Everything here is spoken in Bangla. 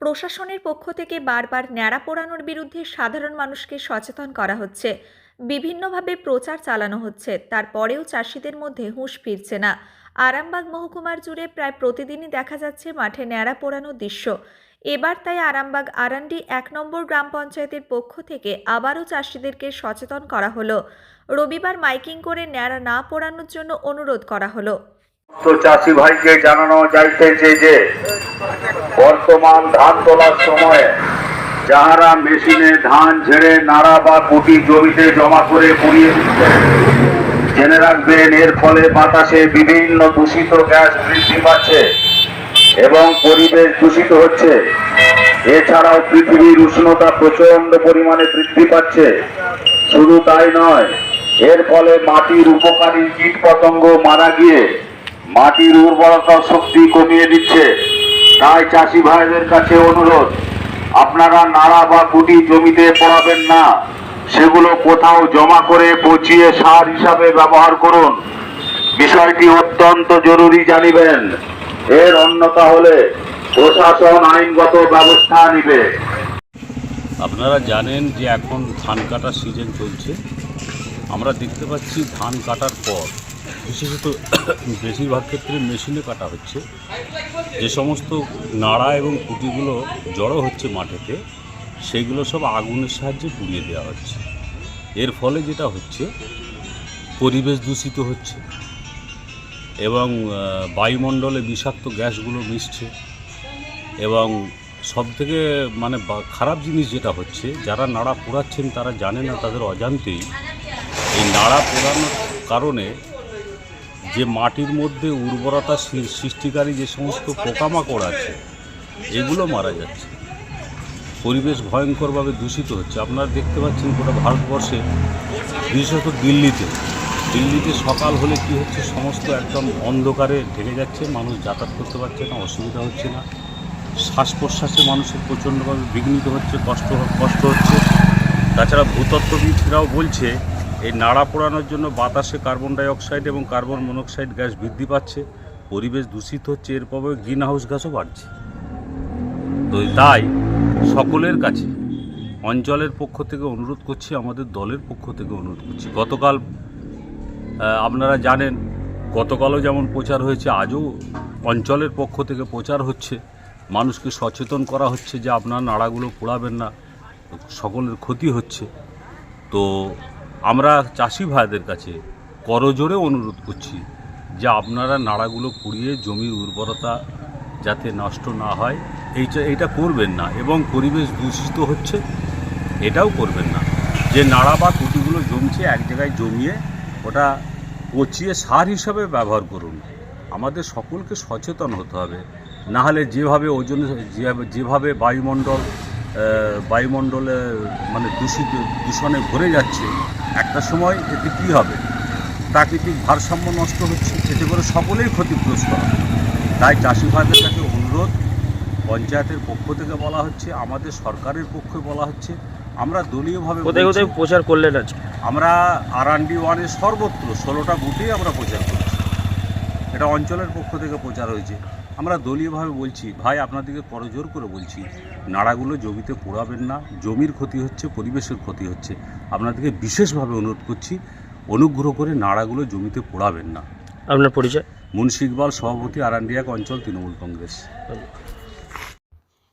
প্রশাসনের পক্ষ থেকে বারবার ন্যাড়া পোড়ানোর বিরুদ্ধে সাধারণ মানুষকে সচেতন করা হচ্ছে। বিভিন্নভাবে প্রচার চালানো হচ্ছে, তারপরেও চাষিদের মধ্যে হুঁশ ফিরছে না। আরামবাগ মহকুমার জুড়ে প্রায় প্রতিদিনই দেখা যাচ্ছে মাঠে ন্যাড়া পোড়ানোর দৃশ্য। এবার তাই আরামবাগ আরান্ডি এক নম্বর গ্রাম পঞ্চায়েতের পক্ষ থেকে আবারও চাষিদেরকে সচেতন করা হলো। রবিবার মাইকিং করে ন্যাড়া না পোড়ানোর জন্য অনুরোধ করা হলো। তো চাষি ভাইকে জানানো যাইতেছে যে, বর্তমান ধান তোলার সময়ে যাহারা মেশিনে ধান ঝেড়ে নাড়া বা কুটি জমিতে জমা করে পুড়িয়ে জেনে রাখবেন এর ফলে বাতাসে বিভিন্ন দূষিত গ্যাস বৃদ্ধি পাচ্ছে এবং পরিবেশ দূষিত হচ্ছে। এছাড়াও পৃথিবীর উষ্ণতা প্রচণ্ড পরিমাণে বৃদ্ধি পাচ্ছে। শুধু তাই নয়, এর ফলে মাটির উপকারী কীট পতঙ্গ মারা গিয়ে মাটির উর্বরতা শক্তি কমিয়ে দিচ্ছে। তাই চাষি ভাইদের কাছে অনুরোধ, আপনারা নাড়া বা কুটি জমিতে পড়াবেন না। সেগুলো কোথাও জমা করে পচিয়ে সার হিসাবে ব্যবহার করুন। বিষয়টি অত্যন্ত জরুরি জানিবেন। এর অন্যতা হলে প্রশাসন আইনগত ব্যবস্থা নিবে। আপনারা জানেন যে এখন ধান কাটার সিজন চলছে। আমরা দেখতে পাচ্ছি ধান কাটার পর বিশেষত বেশিরভাগ ক্ষেত্রে মেশিনে কাটা হচ্ছে। যে সমস্ত নাড়া এবং কুটিগুলো জড়ো হচ্ছে মাঠেতে, সেগুলো সব আগুনের সাহায্যে পুড়িয়ে দেওয়া হচ্ছে। এর ফলে যেটা হচ্ছে, পরিবেশ দূষিত হচ্ছে এবং বায়ুমণ্ডলে বিষাক্ত গ্যাসগুলো মিশছে এবং সব থেকে মানে খারাপ জিনিস যেটা হচ্ছে, যারা নাড়া পোড়াচ্ছেন তারা জানে না, তাদের অজান্তেই এই নাড়া পোড়ানোর কারণে যে মাটির মধ্যে উর্বরতা সৃষ্টিকারী যে সমস্ত পোকামাকড় আছে, এগুলো মারা যাচ্ছে। পরিবেশ ভয়ঙ্করভাবে দূষিত হচ্ছে। আপনারা দেখতে পাচ্ছেন গোটা ভারতবর্ষে, বিশেষত দিল্লিতে। দিল্লিতে সকাল হলে কি হচ্ছে, সমস্ত একদম অন্ধকারে ঢেকে যাচ্ছে, মানুষ যাতায়াত করতে পারছে না, অসুবিধা হচ্ছে না। শ্বাস প্রশ্বাসে মানুষের প্রচণ্ডভাবে বিঘ্নিত হচ্ছে, কষ্ট কষ্ট হচ্ছে। তাছাড়া ভূতত্ত্ববিদরাও বলছে এই নাড়া পোড়ানোর জন্য বাতাসে কার্বন ডাই অক্সাইড এবং কার্বন মনোক্সাইড গ্যাস বৃদ্ধি পাচ্ছে, পরিবেশ দূষিত হচ্ছে, এর প্রভাবে গ্রিন হাউস গ্যাসও বাড়ছে। তো তাই সকলের কাছে, অঞ্চলের পক্ষ থেকে অনুরোধ করছি, আমাদের দলের পক্ষ থেকে অনুরোধ করছি। গতকাল আপনারা জানেন, গতকালও যেমন প্রচার হয়েছে, আজও অঞ্চলের পক্ষ থেকে প্রচার হচ্ছে। মানুষকে সচেতন করা হচ্ছে যে আপনার নাড়াগুলো পোড়াবেন না, সকলের ক্ষতি হচ্ছে। তো আমরা চাষি ভাইদের কাছে করজোরে অনুরোধ করছি যে আপনারা নাড়াগুলো পুড়িয়ে জমির উর্বরতা যাতে নষ্ট না হয়, এইটা এইটা করবেন না এবং পরিবেশ দূষিত হচ্ছে, এটাও করবেন না। যে নাড়া বা কুটিগুলো জমছে, এক জায়গায় জমিয়ে ওটা পচিয়ে সার হিসাবে ব্যবহার করুন। আমাদের সকলকে সচেতন হতে হবে। না হলে যেভাবে ওজন যেভাবে- বায়ুমণ্ডল বায়ুমণ্ডলে মানে দূষিত দূষণে ভরে যাচ্ছে একটা সময় এতে কী হবে? প্রাকৃতিক ভারসাম্য নষ্ট হচ্ছে এতে করে সকলেই ক্ষতিগ্রস্ত হবে। তাই চাষি ভাইদের কাছে অনুরোধ পঞ্চায়েতের পক্ষ থেকে বলা হচ্ছে আমাদের সরকারের পক্ষে বলা হচ্ছে আমরা দলীয়ভাবে কোথায় কোথায় প্রচার করলেন আজকে? আমরা আর ডি ওয়ানের সর্বত্র ষোলোটা বুথেই আমরা প্রচার করছি। এটা অঞ্চলের পক্ষ থেকে প্রচার হয়েছে। আমরা দলীয়ভাবে বলছি ভাই আপনাদেরকে করজোর করে বলছি নাড়াগুলো জমিতে পোড়াবেন না জমির ক্ষতি হচ্ছে পরিবেশের ক্ষতি হচ্ছে। আপনাদেরকে বিশেষভাবে অনুরোধ করছি অনুগ্রহ করে নাড়াগুলো জমিতে পোড়াবেন না। আপনার পরিচয়? মুন্সি ইকবাল সভাপতি আরান্ডিয়াক অঞ্চল তৃণমূল কংগ্রেস।